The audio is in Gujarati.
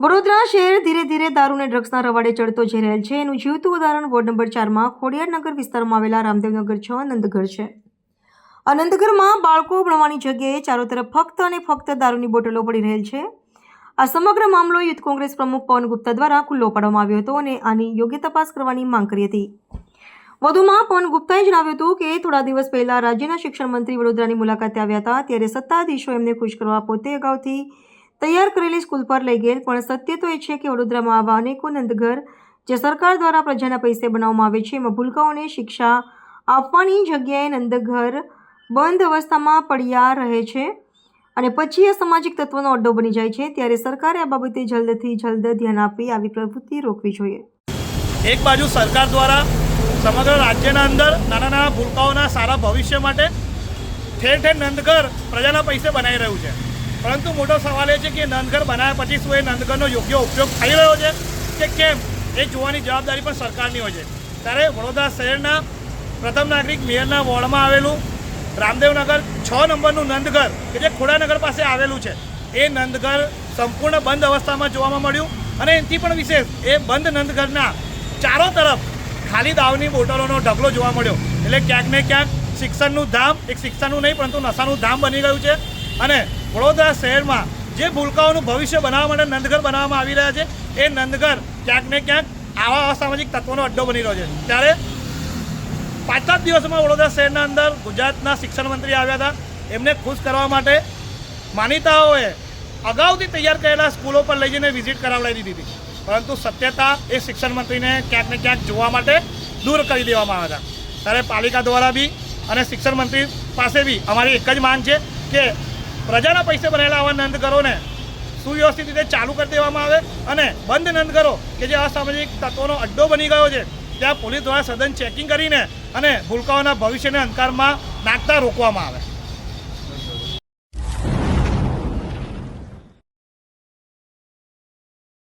વડોદરા શહેર ધીરે ધીરે દારૂ અને ડ્રગ્સના રવાડે ચડતો જઈ રહેલ છે. એનું જીવતું ઉદાહરણ વોર્ડ નંબર ચારમાં ખોડિયારનગર વિસ્તારમાં આવેલા રામદેવનગર છ નંદઘર છે. આ નંદઘરમાં બાળકો ભણવાની જગ્યાએ ચારો તરફ ફક્ત અને ફક્ત દારૂની બોટલો પડી રહેલ છે. આ સમગ્ર મામલો યુથ કોંગ્રેસ પ્રમુખ પવન ગુપ્તા દ્વારા ખુલ્લો પાડવામાં આવ્યો હતો અને આની યોગ્ય તપાસ કરવાની માંગ કરી હતી. વધુમાં પવન ગુપ્તાએ જણાવ્યું હતું કે થોડા દિવસ પહેલા રાજ્યના શિક્ષણ મંત્રી વડોદરાની મુલાકાતે આવ્યા હતા. ત્યારે સત્તાધીશો એમને ખુશ કરવા પોતે અગાઉથી તૈયાર કરેલી સ્કૂલ પર લઈ ગયેલ, પણ સત્ય તો એ છે કે વડોદરામાં આવા અનેકો નંદઘર જે સરકાર દ્વારા પ્રજાના પૈસે બનાવવામાં આવે છે, એમાં ભૂલકાઓને શિક્ષા આપવાની જગ્યાએ નંદઘર બંધ અવસ્થામાં પડ્યા રહે છે અને પછી આ સામાજિક તત્વોનો અડ્ડો બની જાય છે. ત્યારે સરકારે આ બાબતે જલ્દથી જલ્દ ધ્યાન આપી આવી પ્રવૃત્તિ રોકવી જોઈએ. એક બાજુ સરકાર દ્વારા સમગ્ર રાજ્યના અંદર નાના નાના ભૂલકાઓના સારા ભવિષ્ય માટે ઠેર ઠેર નંદઘર પ્રજાના પૈસે બનાવી રહ્યું છે. પરંતુ મોટો સવાલ એ છે કે નંદઘર બનાવ્યા પછી શું એ નંદઘરનો યોગ્ય ઉપયોગ થઈ રહ્યો છે કે કેમ? એ જોવાની જવાબદારી પણ સરકારની હોય છે. ત્યારે વડોદરા શહેરના પ્રથમ નાગરિક મેયરના વોર્ડમાં આવેલું રામદેવનગર છ નંબરનું નંદઘર, કે જે ખોડાનગર પાસે આવેલું છે, એ નંદઘર સંપૂર્ણ બંધ અવસ્થામાં જોવામાં મળ્યું અને એનાથી પણ વિશેષ, એ બંધ નંદઘરના ચારો તરફ ખાલી દાવની બોટલોનો ઢગલો જોવા મળ્યો. એટલે ક્યાંક ને ક્યાંક શિક્ષણનું ધામ, એક શિક્ષણનું નહીં, પરંતુ નશાનું ધામ બની ગયું છે. અને વડોદરા શહેરમાં જે ભૂલકાઓનું ભવિષ્ય બનાવવા માટે નંદઘર બનાવવામાં આવી રહ્યા છે, એ નંદઘર ક્યાંક ને ક્યાંક આવા અસામાજિક તત્વોનો અડ્ડો બની રહ્યો છે. ત્યારે પાંચ જ દિવસમાં વડોદરા શહેરના અંદર ગુજરાતના શિક્ષણ મંત્રી આવ્યા હતા. એમને ખુશ કરવા માટે માનીતાઓએ અગાઉથી તૈયાર કરેલા સ્કૂલો પર લઈ જઈને વિઝિટ કરાવડાવી દીધી હતી. પરંતુ સત્યતા એ શિક્ષણ મંત્રીને ક્યાંક ને ક્યાંક જોવા માટે દૂર કરી દેવામાં આવ્યા હતા. ત્યારે પાલિકા દ્વારા બી અને શિક્ષણ મંત્રી પાસે બી અમારી એક જ માંગ છે કે પ્રજાના પૈસે બનેલા આવા નંદઘરોને સુવ્યવસ્થિત રીતે ચાલુ કરી દેવામાં આવે અને બંધ નંદઘરો કે જે અસામાજિક તત્વોનો અડ્ડો બની ગયો છે, ત્યાં પોલીસ દ્વારા સઘન ચેકિંગ કરીને અને ભૂલકાઓના ભવિષ્યને અંધકારમાં નાખતા રોકવામાં આવે.